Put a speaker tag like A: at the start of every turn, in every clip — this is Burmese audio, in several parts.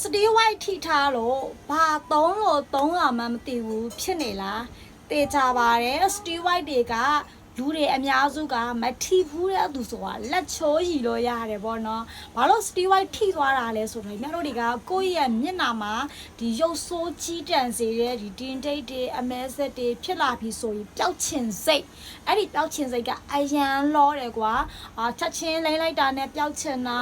A: စတီးဝိုက်ထိထားလို့ဘာသုံးလို့သုံးရမှမသိဘူးဖြစ်နေလားတေချာပါတယ်စတီးဝိုက်တွေက လူတွေအများစုကမထီဘူးတဲ့သူဆိုတာလက်ချိုးရီလို့ရတယ်ပေါ့နော်ဘာလို့စတီးဝိုက်ထိသွားတာလဲဆိုတော့မြတ်တို့တွေကကိုယ့်ရဲ့မျက်နှာမှာဒီရုပ်ဆိုးကြီးတန်စေတဲ့ဒီတင်းတိတ်တွေအမဲဆက်တွေဖြစ်လာပြီဆိုရင်ပျောက်ချင်စိတ်အဲ့ဒီပျောက်ချင်စိတ်ကအယံလောတယ်ကွာအာချက်ချင်းလိမ့်လိုက်တာနဲ့ပျောက်ချင်တာ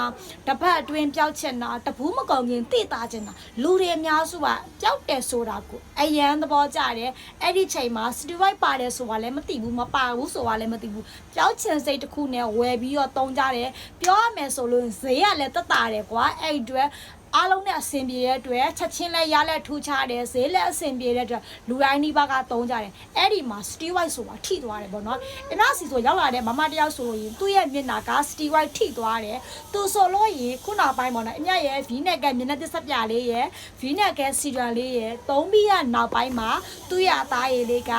A: တစ်ဖက်အတွင်းပျောက်ချင်တာတပူးမကုန်ခင်တိတာချင်တာလူတွေအများစုကပျောက်တယ်ဆိုတာကိုအယံသဘောကျတယ်အဲ့ဒီချိန်မှာစတီးဝိုက်ပါတယ်ဆိုတာလည်းမသိဘူးမပါဘူးဆိုတာလည်းမသိဘူးပျောက်ချင်စိတ်တစ်ခုနဲ့ဝယ်ပြီးတော့တုံးကြတယ်ပြောရမယ်ဆိုလို့ဈေးကလည်းတက်တာတယ်ကွာအဲ့ဒီအတွက် အားလုံးနဲ့အဆင်ပြေတဲ့အတွက်ချက်ချင်းလဲရလဲထူးခြားတယ်ဈေးလဲအဆင်ပြေတဲ့အတွက်လူတိုင်းဒီဘက်ကတုံးကြတယ်အဲ့ဒီမှာ steel white ဆိုတာထိသွားတယ်ပေါ့နော်အနာစီဆိုရောက်လာတဲ့မမတယောက်ဆိုရင်သူ့ရဲ့မျက်နှာက steel white ထိသွားတယ်သူဆိုလို့ရင်ခုနောက်ပိုင်းပေါ့နော်အမြရဲ့ V neck ကမျက်နှာသစ်ဆက်ပြလေးရဲ့ V neck က serial လေးရဲ့သုံးပြီးရနောက်ပိုင်းမှာသူ့ရဲ့အသားရည်လေးက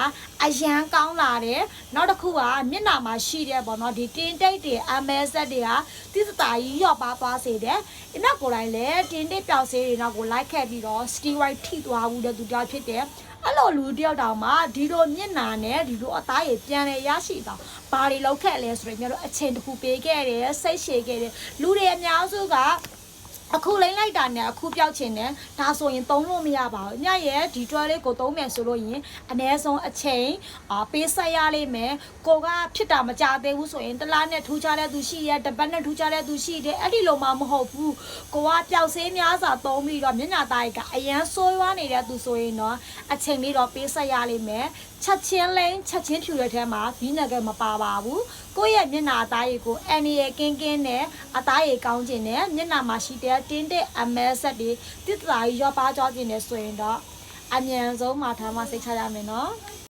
A: အရန်ကောင်းလာတယ်နောက်တစ်ခုကမျက်နှာမှာရှိတဲ့ပေါ့နော်ဒီတင်းတိတ်တွေ MS တွေကတိစတာကြီးရော့ပါသွားစေတယ်အနောက်ကိုယ်တိုင်လည်းတင်းတိတ်ပြောက်စေးတွေနောက်ကိုလိုက်ခဲ့ပြီးတော့ steroid ထိသွားဘူးတဲ့သူတောက်ဖြစ်တယ်အဲ့လိုလူတယောက်တောင်မှဒီလိုမျက်နာနဲ့ဒီလိုအသားရည်ပြန်လဲရရှိတော့ဘာတွေလောက်ခဲ့လဲဆိုတော့ညတို့အချိန်တစ်ခုပေးခဲ့တယ်စိတ်ရှည်ခဲ့တယ်လူတွေအများစုက အခုလိမ့်လိုက်တာနဲ့အခုပြောက်ချင်တယ်ဒါဆိုရင်သုံးလို့မရပါဘူးညရဲ့ဒီတွဲလေးကိုသုံးမယ်ဆိုလို့ရင်အ ਨੇ ဆုံးအချိန်အာပေးဆက်ရလိမ့်မယ်ကိုကဖြစ်တာမကြသေးဘူးဆိုရင်တလားနဲ့ထူးခြားတဲ့သူရှိရဲ့တပတ်နဲ့ထူးခြားတဲ့သူရှိတယ်အဲ့ဒီလိုမှမဟုတ်ဘူးကိုကပျောက်ဆေးများစွာသုံးပြီးတော့မျက်နှာသားကြီးကအရန်ဆိုးရွားနေတဲ့သူဆိုရင်တော့အချိန်လေးတော့ပေးဆက်ရလိမ့်မယ်ချက်ချင်းလိမ့်ချက်ချင်းဖြူတဲ့ထဲမှာဘီနဂယ်မပါပါဘူးကိုယ့်ရဲ့မျက်နှာအသားရည်ကိုအန်ရီရဲ့ကင်းကင်းနဲ့အသားရည်ကောင်းခြင်းနဲ့မျက်နှာမှာရှိတဲ့တင်းတဲ့အမဲဆက်တွေတစ်တလာကြီးရောပါကြခြင်းနဲ့ဆိုရင်တော့အမြန်ဆုံးမှာထားမှစိတ်ချရမယ်နော်